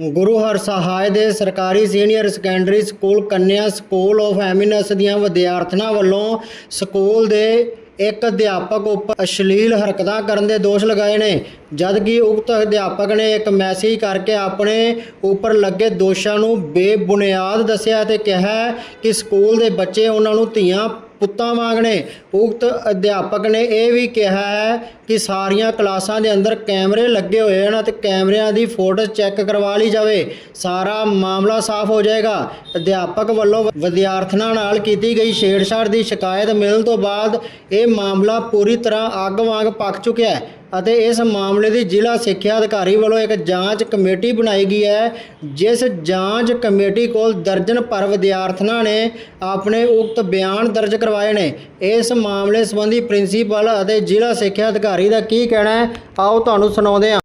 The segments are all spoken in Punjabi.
ਗੁਰੂ ਹਰਸਹਾਏ ਦੇ ਸਰਕਾਰੀ ਸੀਨੀਅਰ ਸੈਕੰਡਰੀ ਸਕੂਲ ਕੰਨਿਆ ਸਕੂਲ ਆਫ ਐਮਿਨਸ ਦੀਆਂ ਵਿਦਿਆਰਥਣਾਂ ਵੱਲੋਂ ਸਕੂਲ ਦੇ ਇੱਕ ਅਧਿਆਪਕ ਉੱਪਰ ਅਸ਼ਲੀਲ ਹਰਕਤਾਂ ਕਰਨ ਦੇ ਦੋਸ਼ ਲਗਾਏ ਨੇ, ਜਦਕਿ ਉਕਤ ਅਧਿਆਪਕ ਨੇ ਇੱਕ ਮੈਸੇਜ ਕਰਕੇ ਆਪਣੇ ਉੱਪਰ ਲੱਗੇ ਦੋਸ਼ਾਂ ਨੂੰ ਬੇਬੁਨਿਆਦ ਦੱਸਿਆ ਤੇ ਕਿਹਾ ਕਿ ਸਕੂਲ ਦੇ ਬੱਚੇ ਉਹਨਾਂ ਨੂੰ ਧੀਆਂ ਪੁੱਤਾਂ ਵਾਂਗ ਨੇ। ਉਕਤ ਅਧਿਆਪਕ ਨੇ ਇਹ ਵੀ ਕਿਹਾ ਹੈ ਕਿ ਸਾਰੀਆਂ ਕਲਾਸਾਂ ਦੇ ਅੰਦਰ ਕੈਮਰੇ ਲੱਗੇ ਹੋਏ ਹਨ ਅਤੇ ਕੈਮਰਿਆਂ ਦੀ ਫੋਟੋ ਚੈੱਕ ਕਰਵਾ ਲਈ ਜਾਵੇ। ਸਾਰਾ ਮਾਮਲਾ ਸਾਫ਼ ਹੋ ਜਾਏਗਾ। ਅਧਿਆਪਕ ਵੱਲੋਂ ਵਿਦਿਆਰਥਣਾਂ ਨਾਲ ਕੀਤੀ ਗਈ ਛੇੜਛਾੜ ਦੀ ਸ਼ਿਕਾਇਤ ਮਿਲਣ ਤੋਂ ਬਾਅਦ ਇਹ ਮਾਮਲਾ ਪੂਰੀ ਤਰ੍ਹਾਂ ਅੱਗ ਵਾਂਗ ਪੱਕ ਚੁੱਕਿਆ ਹੈ। ਅਤੇ ਇਸ ਮਾਮਲੇ ਦੀ ਜ਼ਿਲ੍ਹਾ ਸਿੱਖਿਆ ਅਧਿਕਾਰੀ ਵੱਲੋਂ ਇੱਕ ਜਾਂਚ ਕਮੇਟੀ ਬਣਾਈ ਗਈ ਹੈ, ਜਿਸ ਜਾਂਚ ਕਮੇਟੀ ਕੋਲ ਦਰਜਨ ਭਰ ਵਿਦਿਆਰਥਣਾਂ ਨੇ ਆਪਣੇ ਉਕਤ ਬਿਆਨ ਦਰਜ ਕਰਵਾਏ ਨੇ। ਇਸ ਮਾਮਲੇ ਸੰਬੰਧੀ ਪ੍ਰਿੰਸੀਪਲ ਅਤੇ ਜ਼ਿਲ੍ਹਾ ਸਿੱਖਿਆ ਅਧਿਕਾਰੀ ਦਾ ਕੀ ਕਹਿਣਾ ਹੈ, ਆਓ ਤੁਹਾਨੂੰ ਸੁਣਾਉਂਦੇ ਹਾਂ।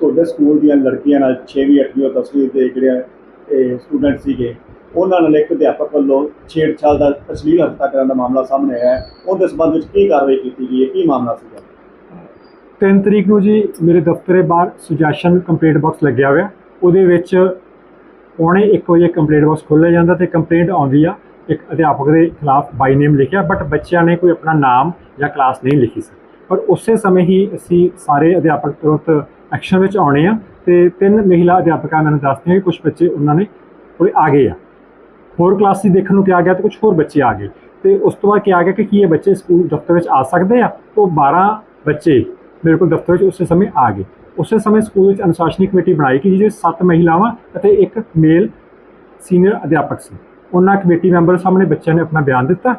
ਤੁਹਾਡੇ ਸਕੂਲ ਦੀਆਂ ਲੜਕੀਆਂ ਨਾਲ 6ਵੀਂ 8ਵੀਂ ਔਰ 10ਵੀਂ ਦੇ ਜਿਹੜੇ ਸਟੂਡੈਂਟ ਸੀਗੇ, ਉਹਨਾਂ ਨਾਲ ਇੱਕ ਅਧਿਆਪਕ ਵੱਲੋਂ ਛੇੜਛਾੜ ਦਾ ਅਸ਼ਲੀਲ ਹਰਕਤਾਂ ਕਰਨ ਦਾ ਮਾਮਲਾ ਸਾਹਮਣੇ ਆਇਆ ਹੈ। ਉਹਦੇ ਸੰਬੰਧ ਵਿੱਚ ਕੀ ਕਾਰਵਾਈ ਕੀਤੀ ਗਈ ਹੈ? ਕੀ ਮਾਮਲਾ ਸੀਗਾ? 3 ਤਰੀਕ ਨੂੰ ਜੀ ਮੇਰੇ ਦਫ਼ਤਰੇ ਬਾਹਰ ਸੁਜੈਸ਼ਨ ਕੰਪਲੇਂਟ ਬਾਕਸ ਲੱਗਿਆ ਹੋਇਆ। ਉਹਦੇ ਵਿੱਚ ਪੌਣੇ 1 ਵਜੇ ਕੰਪਲੇਂਟ ਬਾਕਸ ਖੋਲ੍ਹਿਆ ਜਾਂਦਾ ਤੇ ਕੰਪਲੇਂਟ ਆਉਂਦੀ ਆ। ਇੱਕ ਅਧਿਆਪਕ ਦੇ ਖਿਲਾਫ ਬਾਈ ਨੇਮ ਲਿਖਿਆ ਬਟ ਬੱਚਿਆਂ ਨੇ ਕੋਈ ਆਪਣਾ ਨਾਮ ਜਾਂ ਕਲਾਸ ਨਹੀਂ ਲਿਖੀ ਸੀ ਪਰ ਉਸੇ ਸਮੇਂ ਹੀ ਅਸੀਂ ਸਾਰੇ ਅਧਿਆਪਕ ਤੁਰੰਤ ਐਕਸ਼ਨ ਵਿੱਚ ਆਉਣੇ ਆ ਤੇ ਤਿੰਨ ਮਹਿਲਾ ਅਧਿਆਪਕਾਂ ਮੈਨੂੰ ਦੱਸਦੇ ਕਿ ਕੁਝ ਬੱਚੇ ਉਹਨਾਂ ਨੇ ਕੋਈ ਆ ਗਏ ਆ। ਹੋਰ ਕਲਾਸਿਸ ਦੇਖਣ ਨੂੰ ਕਿਹਾ ਗਿਆ ਤੇ ਕੁਝ ਹੋਰ ਬੱਚੇ ਆ ਗਏ। ਤੇ ਉਸ ਤੋਂ ਬਾਅਦ ਕਿਹਾ ਗਿਆ ਕਿ ਕੀ ਇਹ ਬੱਚੇ ਸਕੂਲ ਦਫ਼ਤਰ ਵਿੱਚ ਆ ਸਕਦੇ ਆ? ਉਹ 12 ਬੱਚੇ ਮੇਰੇ ਕੋਲ ਦਫ਼ਤਰ ਵਿੱਚ ਉਸੇ ਸਮੇਂ ਆ ਗਏ। ਉਸੇ ਸਮੇਂ ਸਕੂਲ ਵਿੱਚ ਅਨੁਸ਼ਾਸਨੀ ਕਮੇਟੀ ਬਣਾਈ ਗਈ ਜਿਹਦੇ ਸੱਤ ਮਹਿਲਾਵਾਂ ਅਤੇ ਇੱਕ ਮੇਲ ਸੀਨੀਅਰ ਅਧਿਆਪਕ ਸੀ। ਉਹਨਾਂ ਕਮੇਟੀ ਮੈਂਬਰ ਸਾਹਮਣੇ ਬੱਚਿਆਂ ਨੇ ਆਪਣਾ ਬਿਆਨ ਦਿੱਤਾ।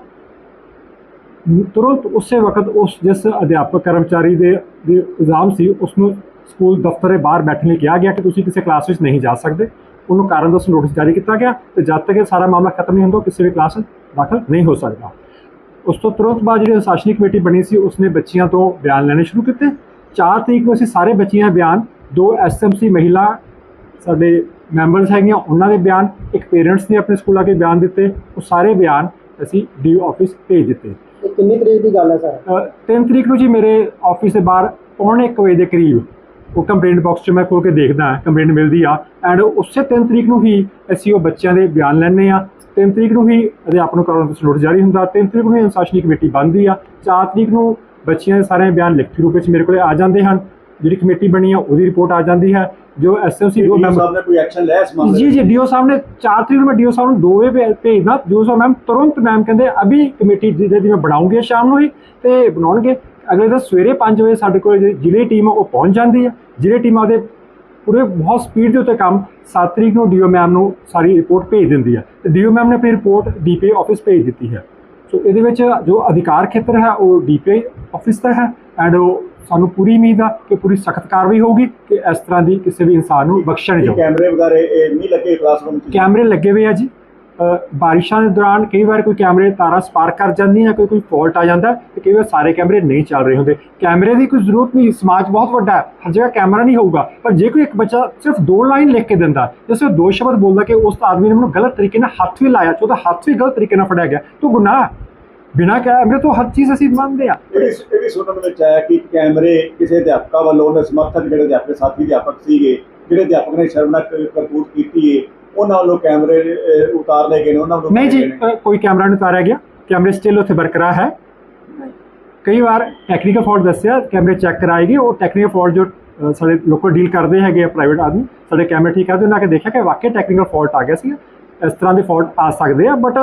ਤੁਰੰਤ ਉਸੇ ਵਕਤ ਉਸ ਜਿਸ ਅਧਿਆਪਕ ਕਰਮਚਾਰੀ ਦੇ ਦੇ ਇਲਜ਼ਾਮ ਸੀ ਉਸ ਨੂੰ ਸਕੂਲ ਦਫ਼ਤਰ ਦੇ ਬਾਹਰ ਬੈਠਣ ਲਈ ਕਿਹਾ ਗਿਆ ਕਿ ਤੁਸੀਂ ਕਿਸੇ ਕਲਾਸ ਵਿੱਚ ਨਹੀਂ ਜਾ ਸਕਦੇ। ਉਹਨੂੰ ਕਾਰਨ ਦੱਸਣ ਨੋਟਿਸ ਜਾਰੀ ਕੀਤਾ ਗਿਆ ਤੇ ਜਦ ਤੱਕ ਇਹ ਸਾਰਾ ਮਾਮਲਾ ਖਤਮ ਨਹੀਂ ਹੁੰਦਾ, ਉਹ ਕਿਸੇ ਵੀ ਕਲਾਸ ਦਾਖਲ ਨਹੀਂ ਹੋ ਸਕਦਾ। ਉਸ ਤੋਂ ਤੁਰੰਤ ਬਾਅਦ ਜਿਹੜੀ ਅਨੁਸ਼ਾਸਨੀ ਕਮੇਟੀ ਬਣੀ ਸੀ ਉਸਨੇ ਬੱਚੀਆਂ ਤੋਂ ਬਿਆਨ ਲੈਣੇ ਸ਼ੁਰੂ ਕੀਤੇ। 4 ਤਰੀਕ ਨੂੰ ਅਸੀਂ ਸਾਰੇ ਬੱਚੀਆਂ ਦੇ ਬਿਆਨ ਦੋ ਐਸਐਮਸੀ ਮਹਿਲਾ ਸਾਡੇ ਮੈਂਬਰਸ ਹੈਗੀਆਂ ਉਹਨਾਂ ਦੇ ਬਿਆਨ ਇੱਕ ਪੇਰੈਂਟਸ ਨੇ ਆਪਣੇ ਸਕੂਲ ਆ ਕੇ ਬਿਆਨ ਦਿੱਤੇ ਉਹ ਸਾਰੇ ਬਿਆਨ ਅਸੀਂ ਡੀਓ ਆਫਿਸ ਭੇਜ ਦਿੱਤੇ। ਕਿੰਨੀ ਤਰੀਕ ਦੀ ਗੱਲ ਹੈ ਸਰ? 3 ਤਰੀਕ ਨੂੰ ਜੀ ਮੇਰੇ ਆਫਿਸ ਦੇ ਬਾਹਰ ਪੌਣੇ 1 ਵਜੇ ਦੇ ਕਰੀਬ। ਉਹ ਕੰਪਲੇਂਟ ਬਾਕਸ 'ਚ ਮੈਂ ਖੋਲ ਕੇ ਦੇਖਦਾ ਕੰਪਲੇਂਟ ਮਿਲਦੀ ਆ। ਐਂਡ ਉਸੇ 3 ਤਰੀਕ ਨੂੰ ਹੀ ਅਸੀਂ ਉਹ ਬੱਚਿਆਂ ਦੇ ਬਿਆਨ ਲੈਣੇ ਆ 3 ਤਰੀਕ ਨੂੰ ਹੀ ਅਧਿਆਪਕ ਨੂੰ ਕਰਨ ਦਾ ਨੋਟਿਸ ਜਾਰੀ ਹੁੰਦਾ। 3 ਤਰੀਕ ਨੂੰ ਹੀ ਅਨੁਸ਼ਾਸਨੀ ਕਮੇਟੀ ਬਣਦੀ ਆ। 4 ਤਰੀਕ ਨੂੰ ਬੱਚਿਆਂ ਦੇ ਸਾਰੇ ਬਿਆਨ ਲਿਖਤੀ ਰੂਪ ਵਿੱਚ ਮੇਰੇ ਕੋਲੇ ਆ ਜਾਂਦੇ ਹਨ। ਜਿਹੜੀ ਕਮੇਟੀ ਬਣੀ ਆ ਉਹਦੀ ਰਿਪੋਰਟ ਆ ਜਾਂਦੀ ਹੈ। ਜੋ ਐਸਐਮਸੀ ਦੋ ਮੈਂਬਰ ਸਾਹਿਬ ਨੇ ਕੋਈ ਐਕਸ਼ਨ ਲਿਆ ਇਸ ਮਾਮਲੇ ਜੀ? ਜੀ ਡੀਓ ਸਾਹਿਬ ਨੇ 4 ਤਰੀਕ ਨੂੰ ਮੈਂ ਡੀਓ ਸਾਹਿਬ ਨੂੰ ਦੋ ਵੇ ਭੇ- ਭੇਜਦਾ। ਡੀਓ ਸਾਹਿਬ ਮੈਮ ਤੁਰੰਤ ਮੈਮ ਕਹਿੰਦੇ ਅਭੀ ਕਮੇਟੀ ਜਿਹਦੇ ਦੀ ਮੈਂ ਬਣਾਉਂਗੀ ਸ਼ਾਮ ਨੂੰ ਹੀ ਤੇ ਬਣਾਉਣਗੇ। ਅਗਲੇ ਦਿਨ ਸਵੇਰੇ 5 ਵਜੇ ਸਾਡੇ ਕੋਲ ਜਿਹੜੀ ਟੀਮ ਉਹ ਪਹੁੰਚ ਜਾਂਦੀ ਹੈ ਜ਼ਿਲ੍ਹੇ ਟੀਮ ਉਹਦੇ ਪੂਰੇ ਬਹੁਤ ਸਪੀਡ ਦੇ ਉੱਤੇ ਕੰਮ 7 ਤਰੀਕ ਨੂੰ ਡੀਓ ਮੈਮ ਨੂੰ ਸਾਰੀ ਰਿਪੋਰਟ ਭੇਜ ਦਿੰਦੀ ਹੈ ਤੇ ਡੀਓ ਮੈਮ ਨੇ ਆਪਣੀ ਰਿਪੋਰਟ ਡੀਪੀਏ ਆਫਿਸ ਭੇਜ ਦਿੱਤੀ ਹੈ। ਸੋ ਇਹਦੇ ਵਿੱਚ ਜੋ ਅਧਿਕਾਰ ਖੇਤਰ ਹੈ ਉਹ ਡੀਪੀਏ ਆਫਿਸ ਦਾ ਹੈ ਐਂਡ ਉਹ ਸਾਨੂੰ ਪੂਰੀ ਉਮੀਦ ਆ ਕਿ ਪੂਰੀ ਸਖਤ ਕਾਰਵਾਈ ਹੋਊਗੀ ਕਿ ਇਸ ਤਰ੍ਹਾਂ ਦੀ ਕਿਸੇ ਵੀ ਇਨਸਾਨ ਨੂੰ ਕੀ ਜਾਊਗਾ ਕੈਮਰੇ ਵਗੈਰੇ ਇਹ ਨਹੀਂ ਲੱਗੇ ਕਲਾਸਰੂਮ 'ਚ? ਕੈਮਰੇ ਲੱਗੇ ਹੋਏ ਆ ਜੀ। ਬਾਰਿਸ਼ਾਂ ਦੇ ਦੌਰਾਨ ਕਈ ਵਾਰ ਕੋਈ ਕੈਮਰੇ ਤਾਰਾਂ ਸਪਾਰਕ ਕਰ ਜਾਂਦੀਆਂ ਕੋਈ ਕੋਈ ਫਾਲਟ ਆ ਜਾਂਦਾ ਤੇ ਕਈ ਵਾਰ ਸਾਰੇ ਕੈਮਰੇ ਨਹੀਂ ਚੱਲ ਰਹੇ ਹੁੰਦੇ। ਕੈਮਰੇ ਦੀ ਕੋਈ ਜ਼ਰੂਰਤ ਨਹੀਂ, ਸਮਾਜ ਬਹੁਤ ਵੱਡਾ ਹੈ, ਹਰ ਜਗ੍ਹਾ ਕੈਮਰਾ ਨਹੀਂ ਹੋਊਗਾ। ਪਰ ਜੇ ਕੋਈ ਇੱਕ ਬੱਚਾ ਸਿਰਫ ਦੋ ਲਾਈਨ ਲਿਖ ਕੇ ਦਿੰਦਾ ਜਿਸ ਦੋ ਸ਼ਬਦ ਬੋਲਦਾ ਕਿ ਉਸ ਆਦਮੀ ਨੇ ਮੈਨੂੰ ਗਲਤ ਤਰੀਕੇ ਨਾਲ ਹੱਥ ਵੀ ਲਾਇਆ, ਤੇ ਉਹਦਾ ਹੱਥ ਵੀ ਗਲਤ ਤਰੀਕੇ ਨਾਲ ਫੜਿਆ ਗਿਆ, ਤਾਂ ਗੁਨਾਹ ਹੈ। ਬਿਨਾਂ ਕੈਮਰੇ ਤੋਂ ਹਰ ਚੀਜ਼ ਅਸੀਂ ਮੰਨਦੇ ਆ ਇਹ ਵੀ ਸੁਣਨ ਵਿੱਚ ਆਇਆ ਕਿ ਕੈਮਰੇ ਕਿਸੇ ਅਧਿਆਪਕਾਂ ਵੱਲੋਂ, ਉਹਨੇ ਸਮਰਥਕ ਜਿਹੜੇ ਅਧਿਆਪਕ ਸਾਥੀ, ਅਧਿਆਪਕ ਸੀਗੇ, ਜਿਹੜੇ ਅਧਿਆਪਕ ਨੇ ਸ਼ਰਮਨਾਕ ਕਰਤੂਤ ਕੀਤੀ ਹੈ ਉਹਨਾਂ ਵੱਲੋਂ ਕੈਮਰੇ ਅਹ, ਉਤਾਰ ਲਏ ਗਏ ਨੇ ਉਹਨਾਂ ਵੱਲੋਂ ਨਹੀਂ ਜੀ। ਅ, ਕੋਈ ਕੈਮਰਾ ਨਹੀਂ ਉਤਾਰਿਆ ਗਿਆ। ਕੈਮਰੇ ਸਟਿਲ ਉੱਥੇ ਬਰਕਰਾਰ ਹੈ। ਕਈ ਵਾਰ ਟੈਕਨੀਕਲ ਫਾਲਟ ਦੱਸਿਆ ਕੈਮਰੇ ਚੈੱਕ ਕਰਾਏਗੇ ਉਹ ਟੈਕਨੀਕਲ ਫਾਲਟ ਜੋ ਅ, ਸਾਡੇ ਲੋਕਲ ਡੀਲ ਕਰਦੇ ਹੈਗੇ ਆ ਪ੍ਰਾਈਵੇਟ ਆਦਮੀ ਸਾਡੇ ਕੈਮਰੇ ਠੀਕ ਕਰਦੇ ਉਹਨਾਂ ਕੇ ਦੇਖਿਆ ਕਿ ਵਾਕਈ ਟੈਕਨੀਕਲ ਫਾਲਟ ਆ ਗਿਆ ਸੀ। ਇਸ ਤਰ੍ਹਾਂ ਦੇ ਫਾਲਟ ਆ ਸਕਦੇ ਆ ਬਟ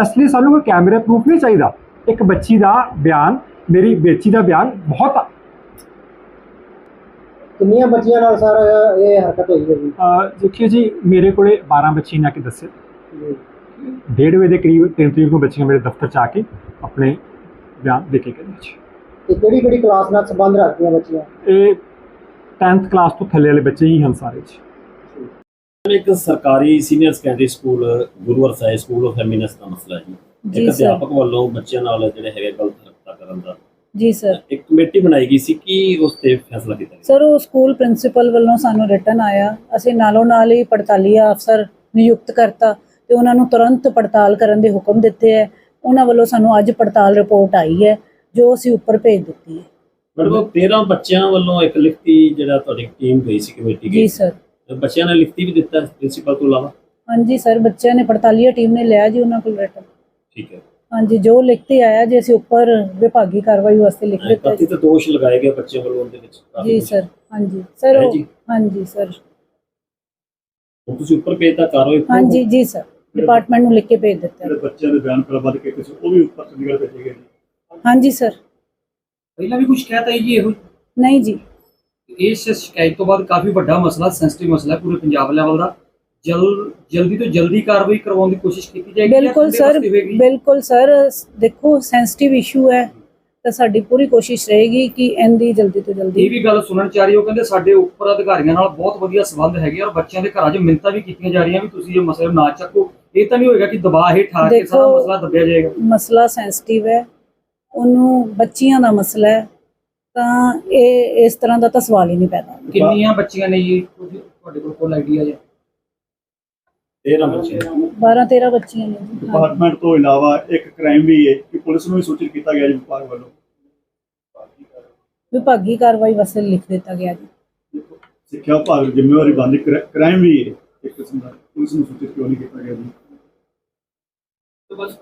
ਇਸ ਲਈ ਸਾਨੂੰ ਕੋਈ ਕੈਮਰੇ ਪ੍ਰੂਫ ਨਹੀਂ ਚਾਹੀਦਾ। ਇੱਕ ਬੱਚੀ ਦਾ ਬਿਆਨ ਮੇਰੀ ਬੱਚੀ ਦਾ ਬਿਆਨ ਬਹੁਤ ਕਿੰਨੀਆਂ ਬੱਚੀਆਂ ਨਾਲ ਸਰ ਇਹ ਹਰਕਤ ਹੋਈ ਹੈ ਜੀ? ਅ, ਦੇਖਿਓ ਜੀ ਮੇਰੇ ਕੋਲੇ 12 ਬੱਚੇ ਨੇ ਆ ਕੇ ਦੱਸੇ। ਡੇਢ ਵਜੇ ਦੇ ਕਰੀਬ 3 ਤਰੀਕ ਨੂੰ ਬੱਚੀਆਂ ਮੇਰੇ ਦਫ਼ਤਰ ਚ ਆ ਕੇ ਆਪਣੇ ਬਿਆਨ ਦੇ ਕੇ ਗਏ ਜੀ। ਤੇ ਕਿਹੜੀ ਕਿਹੜੀ ਕਲਾਸ ਨਾਲ ਸੰਬੰਧ ਰੱਖਦੀਆਂ ਬੱਚੀਆਂ? ਇਹ 10th ਕਲਾਸ ਤੋਂ ਥੱਲੇ ਵਾਲੇ ਬੱਚੇ ਹੀ ਹਨ ਸਾਰੇ ਜੀ। ਇੱਕ ਸਰਕਾਰੀ senior secondary school Guru Harsahai school of eminence ਦਾ ਮਸਲਾ ਹੈ। ਜੀ ਜੀ ਇੱਕ ਸਰ। ਅਧਿਆਪਕ ਵੱਲੋਂ ਬੱਚਿਆਂ ਨਾਲ ਜਿਹੜੇ ਹੈਗੇ ਗਲਤ ਹਰਕਤਾਂ ਕਰਨ ਦਾ ਜੀ ਸਰ ਇੱਕ ਕਮੇਟੀ ਬਣਾਈ ਗਈ ਸੀ ਕਿ ਉਸ ਤੇ ਫੈਸਲਾ ਕੀਤਾ ਗਿਆ? ਸਰ ਉਹ ਸਕੂਲ ਪ੍ਰਿੰਸੀਪਲ ਵੱਲੋਂ ਸਾਨੂੰ ਰਿਟਰਨ ਆਇਆ। ਅਸੀਂ ਨਾਲੋਂ ਨਾਲ ਹੀ ਪੜਤਾਲੀਆ ਅਫਸਰ ਨਿਯੁਕਤ ਕਰਤਾ ਤੇ ਉਹਨਾਂ ਨੂੰ ਤੁਰੰਤ ਪੜਤਾਲ ਕਰਨ ਦੇ ਹੁਕਮ ਦਿੱਤੇ ਹੈ ਉਹਨਾਂ ਵੱਲੋਂ ਸਾਨੂੰ ਅੱਜ ਪੜਤਾਲ ਰਿਪੋਰਟ ਆਈ ਹੈ ਜੋ ਅਸੀਂ ਉੱਪਰ ਭੇਜ ਦਿੱਤੀ ਹੈ ਮੈਡਮ ਉਹ 13 ਬੱਚਿਆਂ ਵੱਲੋਂ ਇੱਕ ਲਿਖਤੀ ਜਿਹੜਾ ਤੁਹਾਡੀ ਟੀਮ ਗਈ ਸੀ ਕਮੇਟੀ ਜੀ ਗਈ ਸਰ ਬੱਚਿਆਂ ਨੇ ਲਿਖਤੀ ਵੀ ਦਿੱਤਾ ਪ੍ਰਿੰਸੀਪਲ ਤੋਂ ਇਲਾਵਾ? ਹਾਂਜੀ ਸਰ ਬੱਚਿਆਂ ਨੇ ਪੜਤਾਲੀਆ ਟੀਮ ਨੇ ਲਿਆ ਜੀ ਉਹਨਾਂ ਕੋਲ ਰਿਟਨ ਠੀਕ ਹੈ ਹਾਂਜੀ ਜੋ ਲਿਖਤੇ ਆਇਆ ਜੀ ਅਸੀਂ ਉੱਪਰ ਵਿਭਾਗੀ ਕਾਰਵਾਈ ਵਾਸਤੇ ਲਿਖ ਦਿੱਤਾ ਕਾਫੀ ਜੀ ਤਾਂ ਦੋਸ਼ ਲਗਾਏ ਗਏ ਬੱਚਿਆਂ ਵੱਲੋਂ ਉਹਦੇ ਵਿੱਚ ਕਾਫੀ ਜੀ ਕੁਛ। ਸਰ ਹਾਂਜੀ। ਸਰ ਹੈ ਉਹ- ਹਾਂਜੀ ਸਰ। ਹੁਣ ਤੁਸੀਂ ਉੱਪਰ ਭੇਜ ਤਾਂ ਕਾਰਵਾਈ ਕਰੋ। ਹਾਂਜੀ ਜੀ ਸਰ। ਡਿਪਾਰਟਮੈਂਟ ਨੂੰ ਲਿਖ ਕੇ ਭੇਜ ਦਿੱਤਾ। ਜਿਹੜੇ ਬੱਚਿਆਂ ਦੇ ਬਿਆਨ ਕਰ ਵੱਧ ਕੇ ਕਿਸੇ ਉਹ ਵੀ ਉੱਪਰ ਚੰਡੀਗੜ੍ਹ ਭੇਜੇ ਗਏ ਜੀ ਹਾਂਜੀ ਸਰ। ਪਹਿਲਾਂ ਵੀ ਕੁਝ ਕਹਿਤਾ ਹੈ ਜੀ ਇਹੋ? ਨਹੀਂ ਜੀ। ਇਸ ਸ਼ਿਕਾਇਤ ਤੋਂ ਬਾਅਦ ਕਾਫੀ ਵੱਡਾ ਮਸਲਾ ਸੈਂਸਿਟਿਵ ਮਸਲਾ ਹੈ ਪੂਰੇ ਪੰਜਾਬ ਲੈਵਲ ਦਾ। ਜਲ ਜਲਦੀ ਤੋਂ ਜਲਦੀ ਕਾਰਵਾਈ ਕਰਵਾਉਣ ਦੀ ਕੋਸ਼ਿਸ਼ ਕੀਤੀ ਜਾਏਗੀ ਜਾਂ ਬਿਲਕੁਲ ਠੰਡੇ ਸਰ ਵਕਤ ਹੋਏਗੀ? ਬਿਲਕੁਲ ਸਰ ਦੇਖੋ ਸੈਂਸਿਟਿਵ ਇਸ਼ੂ ਹੈ ਤਾਂ ਸਾਡੀ ਪੂਰੀ ਕੋਸ਼ਿਸ਼ ਰਹੇਗੀ ਕਿ ਇਹਦੀ ਜਲਦੀ ਤੋਂ ਇਹ ਜਲਦੀ ਵੀ ਗੱਲ ਸੁਣਨ ਚ ਆ ਰਹੀ ਹੈ ਉਹ ਕਹਿੰਦੇ ਸਾਡੇ ਉੱਪਰ ਅਧਿਕਾਰੀਆਂ ਨਾਲ ਬਹੁਤ ਵਧੀਆ ਸੰਬੰਧ ਹੈਗੇ ਔਰ ਬੱਚਿਆਂ ਦੇ ਘਰਾਂ 'ਚ ਮਿੰਨਤਾਂ ਵੀ ਕੀਤੀਆਂ ਜਾ ਰਹੀਆਂ ਵੀ ਤੁਸੀਂ ਇਹ ਮਸਲੇ ਨੂੰ ਨਾ ਚੱਕੋ ਇਹ ਤਾਂ ਨਹੀਂ ਹੋਏਗਾ ਕਿ ਦਬਾਅ ਹੇਠ ਆ ਕੇ ਸਾਰਾ ਦੇਖੋ, ਮਸਲਾ ਦੱਬਿਆ ਜਾਏਗਾ ਮਸਲਾ ਸੈਂਸਿਟਿਵ ਹੈ ਉਹਨੂੰ ਬੱਚੀਆਂ ਦਾ ਮਸਲਾ ਹੈ ਤਾਂ ਇਹ ਇਸ ਤਰ੍ਹਾਂ ਦਾ ਤਾਂ ਸਵਾਲ ਹੀ ਨਹੀਂ ਪੈਦਾ। ਕਿੰਨੀਆਂ ਬੱਚੀਆਂ ਨੇ ਜੀ ਤੁਸੀਂ- ਤੁਹਾਡੇ ਕੋਲ ਕੋਲ ਆਈਡੀਆ ਹੈ 13 ਬੱਚੇ 12 13 ਬੱਚੀਆਂ ਨੇ। ਜੀ ਹਾਂਜੀ। ਡਿਪਾਰਟਮੈਂਟ ਤੋਂ ਇਲਾਵਾ ਇੱਕ ਕ੍ਰਾਈਮ ਵੀ ਹੈ ਕਿ ਪੁਲਿਸ ਨੂੰ ਵੀ ਸੂਚਿਤ ਕੀਤਾ ਗਿਆ ਜੀ ਵਿਭਾਗ ਵੱਲੋਂ। ਵਿਭਾਗੀ ਕਾਰਵਾਈ ਵਾਸਤੇ ਲਿਖ ਦਿੱਤਾ ਗਿਆ ਜੀ। ਸਿੱਖਿਆ ਵਿਭਾਗ ਦੀ ਜ਼ਿੰਮੇਵਾਰੀ ਬਣਦੀ ਕ੍ਰਾਈਮ ਵੀ ਹੈ ਇੱਕ ਕਿਸਮ ਦਾ। ਪੁਲਿਸ ਨੂੰ ਸੂਚਿਤ ਕਿਉਂ ਨਹੀਂ ਕੀਤਾ ਗਿਆ ਜੀ? ਬਸ